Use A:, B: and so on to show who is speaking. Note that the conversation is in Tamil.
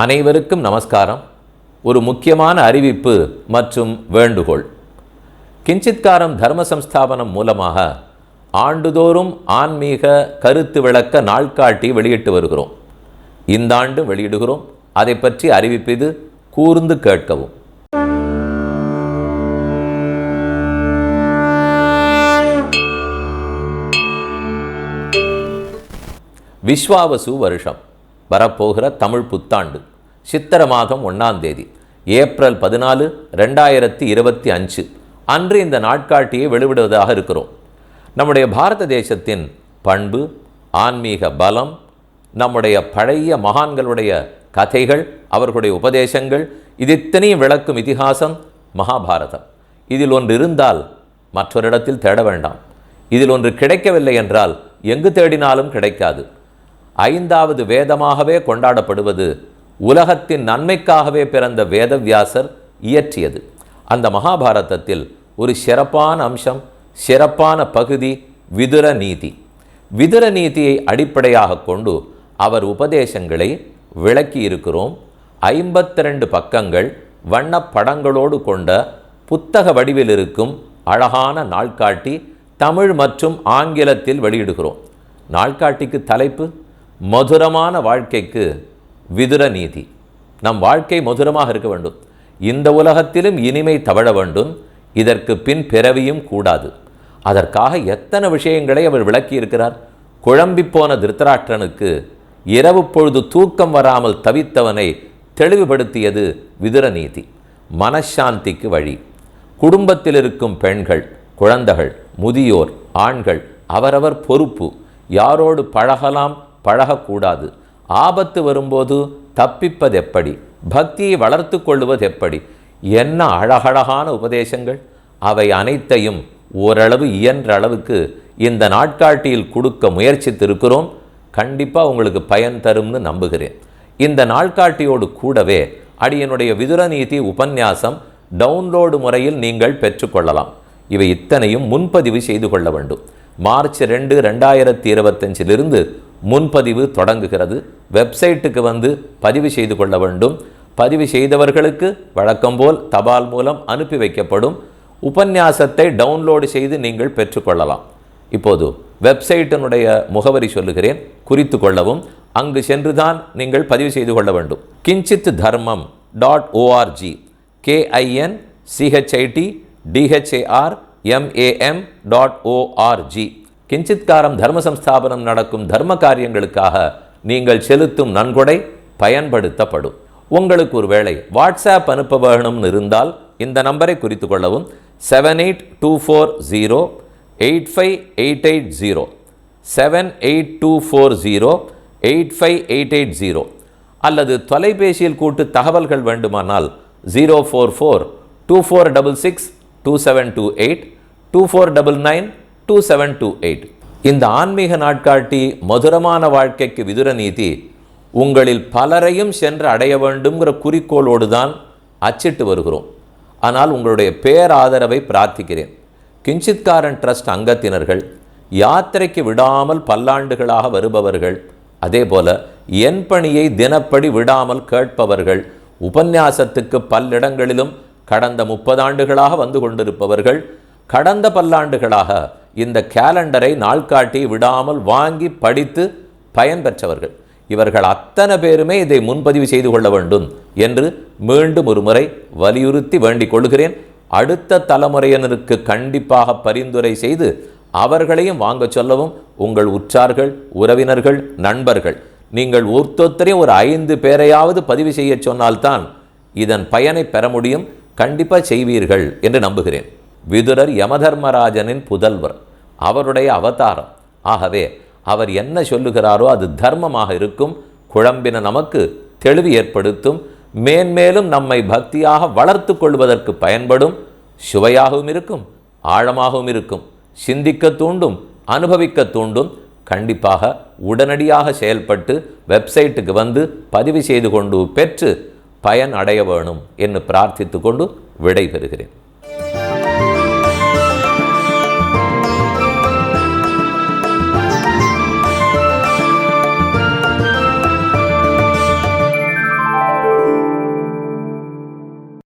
A: அனைவருக்கும் நமஸ்காரம். ஒரு முக்கியமான அறிவிப்பு மற்றும் வேண்டுகோள். கிஞ்சித்காரம் தர்ம சம்ஸ்தாபனம் மூலமாக ஆண்டுதோறும் ஆன்மீக கருத்து விளக்க நாள்காட்டி வெளியிட்டு வருகிறோம். இந்த ஆண்டு வெளியிடுகிறோம். அதை பற்றி அறிவிப்பது கூர்ந்து கேட்கவும். விஸ்வாவசு வருஷம். வரப்போகிற தமிழ் புத்தாண்டு சித்திர மாதம் ஒன்றாம் தேதி ஏப்ரல் பதினாலு ரெண்டாயிரத்தி இருபத்தி அஞ்சு. அன்று இந்த நாட்காட்டியை வெளிவிடுவதாக இருக்கிறோம். நம்முடைய பாரத தேசத்தின் பண்பு ஆன்மீக பலம் நம்முடைய பழைய மகான்களுடைய கதைகள் அவர்களுடைய உபதேசங்கள் இது இத்தனையும் விளக்கும் இதிகாசம் மகாபாரதம். இதில் ஒன்று இருந்தால் மற்றொரு இடத்தில் தேட வேண்டாம். இதில் ஒன்று கிடைக்கவில்லை என்றால் எங்கு தேடினாலும் கிடைக்காது. ஐந்தாவது வேதமாகவே கொண்டாடப்படுவது உலகத்தின் நன்மைக்காகவே பிறந்த வேதவியாசர் இயற்றியது. அந்த மகாபாரதத்தில் ஒரு சிறப்பான அம்சம் சிறப்பான பகுதி விதுர நீதி. விதுர நீதியை அடிப்படையாக கொண்டு அவர் உபதேசங்களை விளக்கி இருக்கிறோம். பக்கங்கள் வண்ண படங்களோடு கொண்ட புத்தக வடிவில் இருக்கும் அழகான நாள்காட்டி தமிழ் மற்றும் ஆங்கிலத்தில் வெளியிடுகிறோம். நாள்காட்டிக்கு தலைப்பு? மதுரமான வாழ்க்கைக்கு விதுர நீதி. நம் வாழ்க்கை மதுரமாக இருக்க வேண்டும். இந்த உலகத்திலும் இனிமை தவழ வேண்டும். இதற்கு பின் பிறவியும் கூடாது. அதற்காக எத்தனை விஷயங்களை அவர் விளக்கியிருக்கிறார். குழம்பிப்போன திருத்தராற்றனுக்கு இரவு பொழுது தூக்கம் வராமல் தவித்தவனை தெளிவுபடுத்தியது விதுர நீதி. மனசாந்திக்கு வழி. குடும்பத்தில் இருக்கும் பெண்கள் குழந்தைகள் முதியோர் ஆண்கள் அவரவர் பொறுப்பு. யாரோடு பழகலாம் பழகக்கூடாது. ஆபத்து வரும்போது தப்பிப்பது எப்படி பக்தியை வளர்த்து கொள்வது எப்படி என்ன அழகழகான உபதேசங்கள்? அவை அனைத்தையும் ஓரளவு இயன்ற அளவுக்கு இந்த நாட்காட்டியில் கொடுக்க முயற்சித்திருக்கிறோம். கண்டிப்பாக உங்களுக்கு பயன் தரும்னு நம்புகிறேன். இந்த நாட்காட்டியோடு கூடவே அடியனுடைய விதுரநீதி உபன்யாசம் டவுன்லோடு முறையில் நீங்கள் பெற்றுக்கொள்ளலாம். இவை இத்தனையும் முன்பதிவு செய்து கொள்ள வேண்டும். மார்ச் ரெண்டு ரெண்டாயிரத்தி இருபத்தஞ்சிலிருந்து முன்பதிவு தொடங்குகிறது. வெப்சைட்டுக்கு வந்து பதிவு செய்து கொள்ள வேண்டும். பதிவு செய்தவர்களுக்கு வழக்கம்போல் தபால் மூலம் அனுப்பி வைக்கப்படும். உபன்யாசத்தை டவுன்லோடு செய்து நீங்கள் பெற்றுக்கொள்ளலாம். இப்போது வெப்சைட்டினுடைய முகவரி சொல்லுகிறேன். குறித்து கொள்ளவும். அங்கு சென்றுதான் நீங்கள் பதிவு செய்து கொள்ள வேண்டும். Kinchit Dharmam dot O R G K I N C H I T D H A R M A M dot O R G கிஞ்சித்காரம் தர்ம சம்ஸ்தாபனம் நடக்கும் தர்ம காரியங்களுக்காக நீங்கள் செலுத்தும் நன்கொடை பயன்படுத்தப்படும். உங்களுக்கு ஒரு வேளை வாட்ஸ்அப் அனுப்ப வேணும்னு இருந்தால் இந்த நம்பரை குறித்து கொள்ளவும். Seven eight two four zero eight five eight eight zero seven eight two four zero eight five eight eight zero அல்லது தொலைபேசியில் கூட்டு தகவல்கள் வேண்டுமானால் zero four four two four double six two seven two eight two four double nine two seven two eight இந்த ஆன்மீக நாட்காட்டி மதுரமான வாழ்க்கைக்கு விதுர நீதி உங்களில் பலரையும் சென்று அடைய வேண்டும்ங்கிற குறிக்கோளோடு தான் அச்சிட்டு வருகிறோம். ஆனால் உங்களுடைய பேராதரவை பிரார்த்திக்கிறேன். கிஞ்சித்காரன் ட்ரஸ்ட் அங்கத்தினர்கள் யாத்திரைக்கு விடாமல் பல்லாண்டுகளாக வருபவர்கள் அதே போல என் பணியை தினப்படி விடாமல் கேட்பவர்கள் உபன்யாசத்துக்கு பல்லிடங்களிலும் கடந்த முப்பதாண்டுகளாக வந்து கொண்டிருப்பவர்கள் கடந்த பல்லாண்டுகளாக இந்த கேலண்டரை நாள்காட்டி விடாமல் வாங்கி படித்து பயன்பெற்றவர்கள் இவர்கள் அத்தனை பேருமே இதை முன்பதிவு செய்து கொள்ள வேண்டும் என்று மீண்டும் ஒரு முறை வலியுறுத்தி வேண்டிக் கொள்கிறேன். அடுத்த தலைமுறையினருக்கு கண்டிப்பாக பரிந்துரை செய்து அவர்களையும் வாங்க சொல்லவும் உங்கள் உற்றார்கள் உறவினர்கள் நண்பர்கள். நீங்கள் ஒருத்தொத்தரையும் ஒரு ஐந்து பேரையாவது பதிவு செய்ய சொன்னால்தான் இதன் பயனை பெற முடியும். கண்டிப்பாக செய்வீர்கள் என்று நம்புகிறேன். விதுரர் யமதர்மராஜனின் புதல்வர். அவருடைய அவதாரம். ஆகவே அவர் என்ன சொல்லுகிறாரோ அது தர்மமாக இருக்கும். குழம்பின நமக்கு தெளிவு ஏற்படுத்தும். மேன்மேலும் நம்மை பக்தியாக வளர்த்து கொள்வதற்கு பயன்படும். சுவையாகவும் இருக்கும் ஆழமாகவும் இருக்கும். சிந்திக்க தூண்டும் அனுபவிக்க தூண்டும். கண்டிப்பாக உடனடியாக செயல்பட்டு வெப்சைட்டுக்கு வந்து பதிவு செய்து கொண்டு பெற்று பயன் அடைய வேணும் என்று பிரார்த்தித்து கொண்டு விடைபெறுகிறேன்.